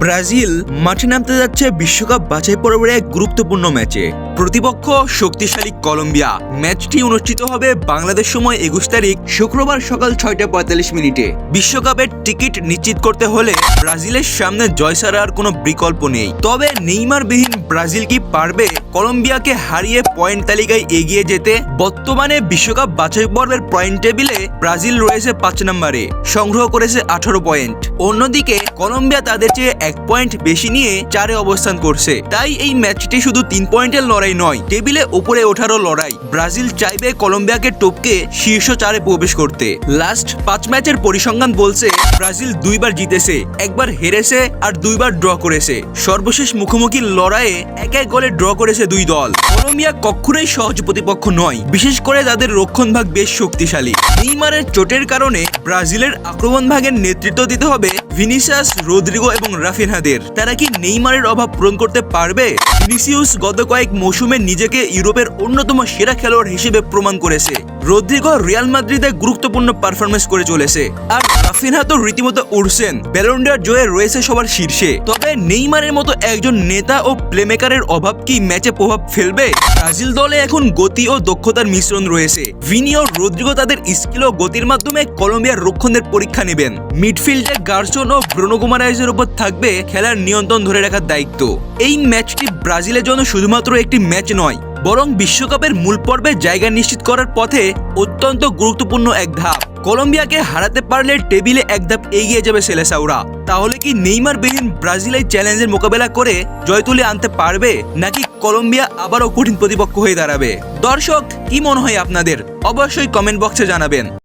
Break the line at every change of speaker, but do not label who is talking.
Brazil মাঠে নামতে যাচ্ছে বিশ্বকাপ বাছাই পর্বের এক গুরুত্বপূর্ণ ম্যাচে। প্রতিপক্ষ শক্তিশালী কলম্বিয়া। ম্যাচটি অনুষ্ঠিত হবে বাংলাদেশ সময় একুশ তারিখ, শুক্রবার সকাল ছয়টা পঁয়তাল্লিশ মিনিটে। বিশ্বকাপের টিকিট নিশ্চিত করতে হলে ব্রাজিলের সামনে জয় আর কোনো বিকল্প নেই। তবে নেইমারবিহীন ব্রাজিল কি পারবে কলম্বিয়াকে হারিয়ে পয়েন্ট তালিকায় এগিয়ে যেতে? বর্তমানে বিশ্বকাপ বাছাই পর্বের পয়েন্ট টেবিলে ব্রাজিল রয়েছে পাঁচ নম্বরে, সংগ্রহ করেছে আঠারো পয়েন্ট। অন্যদিকে, কলম্বিয়া তাদের চেয়ে এক পয়েন্ট বেশি নিয়ে চারে অবস্থান করছে। তাই এই ম্যাচটি শুধু তিন পয়েন্টের লড়াই নয়। টেবিলে উপরে ওঠারও লড়াই। ব্রাজিল চাইবে কলম্বিয়াকে টপকে শীর্ষ চারে প্রবেশ করতে। লাস্ট পাঁচ ম্যাচের পরিসংখ্যান বলছে, ব্রাজিল দুইবার জিতেছে, একবার হেরেছে আর দুইবার ড্র করেছে। সর্বশেষ মুখোমুখি লড়াইয়ে এক এক গোলে ড্র করেছে দুই দল। কলম্বিয়া কখনোই সহজ প্রতিপক্ষ নয়, বিশেষ করে তাদের রক্ষণ ভাগ বেশ শক্তিশালী। নেইমারের চোটের কারণে ব্রাজিলের আক্রমণ ভাগের নেতৃত্ব দিতে হবে ভিনিসিয়াস, রোদ্রিগো এবং রাফিনহাদের। তারা কি নেইমারের অভাব পূরণ করতে পারবে? ভিনিসিয়াস গত কয়েক মৌসুমে নিজেকে ইউরোপের অন্যতম সেরা খেলোয়াড় হিসেবে প্রমাণ করেছে। রোদ্রিগো রিয়াল মাদ্রিদে গুরুত্বপূর্ণ পারফরমেন্স করে চলেছে। আর রাফিনহা তো রীতিমতো উড়ছেন। ব্যালন্ডার জয়ে রয়েছে সবার শীর্ষে। তবে নেইমারের মতো একজন নেতা ও প্লেমেকারের অভাব কি ম্যাচে প্রভাব ফেলবে? ব্রাজিল দলে এখন গতি ও দক্ষতার মিশ্রণ রয়েছে। ভিনি ও রোদ্রিগো তাদের স্কিল ও গতির মাধ্যমে কলম্বিয়ার রক্ষণদের পরীক্ষা নেবেন। মিডফিল্ডে গার্সন ও ব্রুনো গুমারাইজের উপর থাকবে খেলার নিয়ন্ত্রণ ধরে রাখার দায়িত্ব। এই ম্যাচটি ব্রাজিলের জন্য শুধুমাত্র একটি ম্যাচ নয় বরং বিশ্বকাপের মূল পর্বে জায়গা নিশ্চিত করার পথে অত্যন্ত গুরুত্বপূর্ণ এক ধাপ। কলম্বিয়াকে হারাতে পারলে টেবিলে এক ধাপ এগিয়ে যাবে সেলেসাউরা। তাহলে কি নেইমার বিহীন ব্রাজিলের চ্যালেঞ্জের মোকাবেলা করে জয় তুলে আনতে পারবে, নাকি কলম্বিয়া আবারও কঠিন প্রতিপক্ষ হয়ে দাঁড়াবে? দর্শক, কি মনে হয় আপনাদের? অবশ্যই কমেন্ট বক্সে জানাবেন।